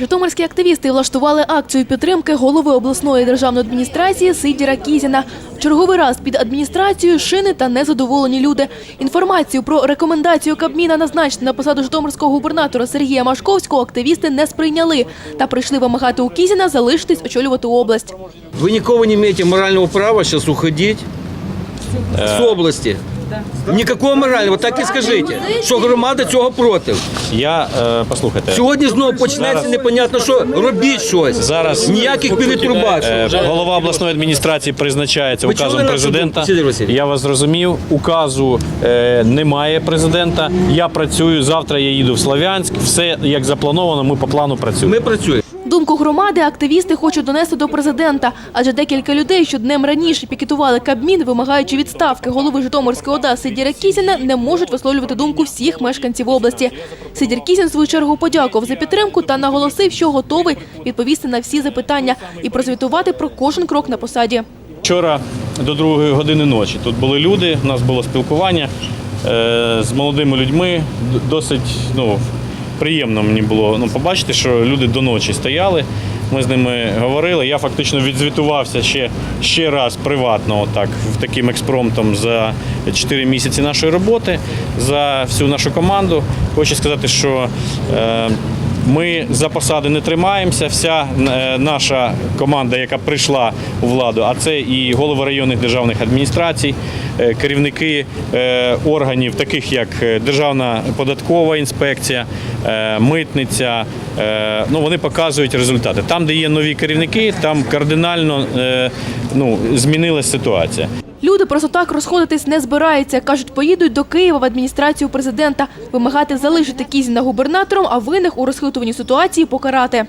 Житомирські активісти влаштували акцію підтримки голови обласної державної адміністрації Сидіра Кізіна. В черговий раз під адміністрацією шини та незадоволені люди. Інформацію про рекомендацію Кабміна назначити на посаду житомирського губернатора Сергія Машковського активісти не сприйняли та прийшли вимагати у Кізіна залишитись очолювати область. Вы никого не имеете морального права сейчас уходить з області. Никакого морального, так і скажіть, що громада цього проти. Я е, послухайте. Сьогодні знову почнеться Зараз- непонятно, що робіть щось. Зараз ніяких перетрубацій. Е, голова обласної адміністрації призначається указом президента. Я вас зрозумів. Указу е, немає президента. Я працюю завтра. Я їду в Слов'янськ. Все як заплановано. Ми по плану працюємо. Ми працюємо. Думку громади активісти хочуть донести до президента, адже декілька людей, що днем раніше пікетували Кабмін, вимагаючи відставки голови Житомирської ОДА Сидіра Кізіна, не можуть висловлювати думку всіх мешканців області. Сидір Кізін свою чергу подякував за підтримку та наголосив, що готовий відповісти на всі запитання і прозвітувати про кожен крок на посаді. Вчора до другої години ночі тут були люди. У нас було спілкування е, з молодими людьми. Досить ну, приємно мені було ну, побачити, що люди до ночі стояли. Ми з ними говорили. Я фактично відзвітувався ще, ще раз приватно, отак, таким експромтом за 4 місяці нашої роботи, за всю нашу команду. Хочу сказати, що е, ми за посади не тримаємося. Вся е, наша команда, яка прийшла у владу, а це і голови районних державних адміністрацій, е, керівники е, органів, таких як Державна податкова інспекція, митниця. е, Ну вони показують результати. Там, де є нові керівники, там кардинально е, ну, змінилася ситуація. Люди просто так розходитись не збираються. Кажуть, поїдуть до Києва в адміністрацію президента, вимагати залишити Кізіна губернатором, а винних у розхитуванні ситуації покарати.